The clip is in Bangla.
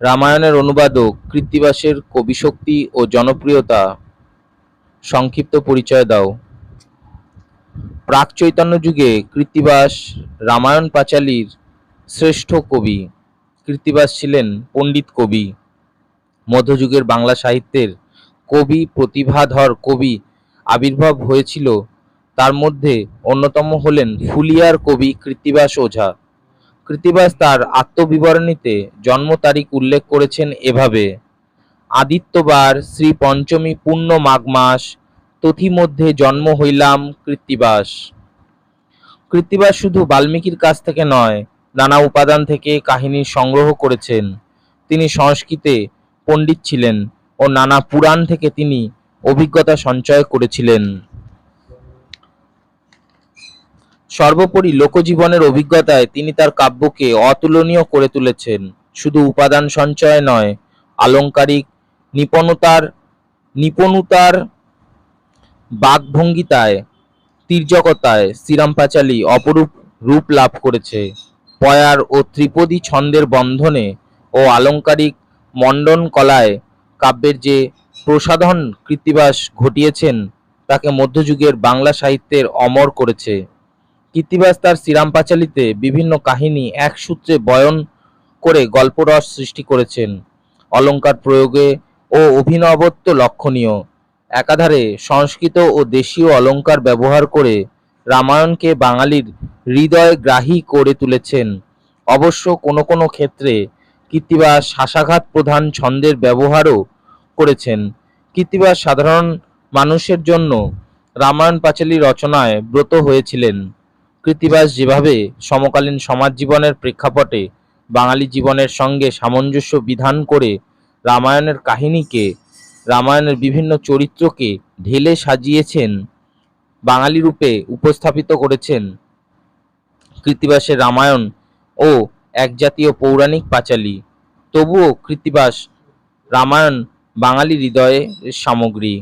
রামায়ণের অনুবাদক কৃত্তিবাসের কবিশক্তি ও জনপ্রিয়তা সংক্ষিপ্ত পরিচয় দাও। প্রাক চৈতন্য যুগে কৃত্তিবাস রামায়ণ পাঁচালীর শ্রেষ্ঠ কবি। কৃত্তিবাস ছিলেন পণ্ডিত কবি। মধ্যযুগের বাংলা সাহিত্যের কবি, প্রতিভাধর কবি আবির্ভাব হয়েছিল। তার মধ্যে অন্যতম হলেন ফুলিয়ার কবি কৃত্তিবাস ওঝা। কৃত্তিবাস তার আত্মবিবরণীতে জন্ম তারিখ উল্লেখ করেছেন এভাবে। আদিত্যবার শ্রী পঞ্চমী পূর্ণ মাঘ মাস তথিমধ্যে জন্ম হইলাম কৃত্তিবাস কৃত্তিবাস শুধু বাল্মীকির কাছ থেকে নয়, নানা উপাদান থেকে কাহিনী সংগ্রহ করেছেন। তিনি সংস্কৃতে পণ্ডিত ছিলেন ও নানা পুরাণ থেকে তিনি অভিজ্ঞতা সঞ্চয় করেছিলেন। সর্বোপরি লোকজীবনের অভিজ্ঞতায় তিনি তার কাব্যকে অতুলনীয় করে তুলেছেন। শুধু উপাদান সঞ্চয় নয়, আলংকারিক নিপণতার, নিপুণতার বাকভঙ্গিতায়, তির্যকতায় শ্রীরাম পাঁচালী অপরূপ রূপ লাভ করেছে। পয়ার ও ত্রিপদী ছন্দের বন্ধনে ও আলংকারিক মণ্ডন কলায় কাব্যের যে প্রসাধন কৃত্তিবাস ঘটিয়েছেন, তাকে মধ্যযুগের বাংলা সাহিত্যের অমর করেছে। কৃত্তিবাস তার শ্রীরাম পাঁচালীতে বিভিন্ন কাহিনী এক সূত্রে বয়ন করে গল্পরস সৃষ্টি করেছেন। অলঙ্কার প্রয়োগে ও অভিনবত্ব লক্ষণীয়। একাধারে সংস্কৃত ও দেশীয় অলঙ্কার ব্যবহার করে রামায়ণকে বাঙালির হৃদয়গ্রাহী করে তুলেছেন। অবশ্য কোনো কোনো ক্ষেত্রে কৃত্তিবাস শাসাঘাত প্রধান ছন্দের ব্যবহারও করেছেন। কৃত্তিবাস সাধারণ মানুষের জন্য রামায়ণ পাঁচালী রচনায় ব্রত হয়েছিলেন। কৃত্তিবাস যেভাবে সমকালীন সমাজ জীবনের প্রেক্ষাপটে বাঙালি জীবনের সঙ্গে সামঞ্জস্য বিধান করে রামায়ণের কাহিনীকে, রামায়ণের বিভিন্ন চরিত্রকে ঢেলে সাজিয়েছেন, বাঙালি রূপে উপস্থাপিত করেছেন কৃত্তিবাসের রামায়ণ ও একজাতীয় পৌরাণিক পাঁচালী। তবুও কৃত্তিবাস, রামায়ণ বাঙালি হৃদয়ের সামগ্রী।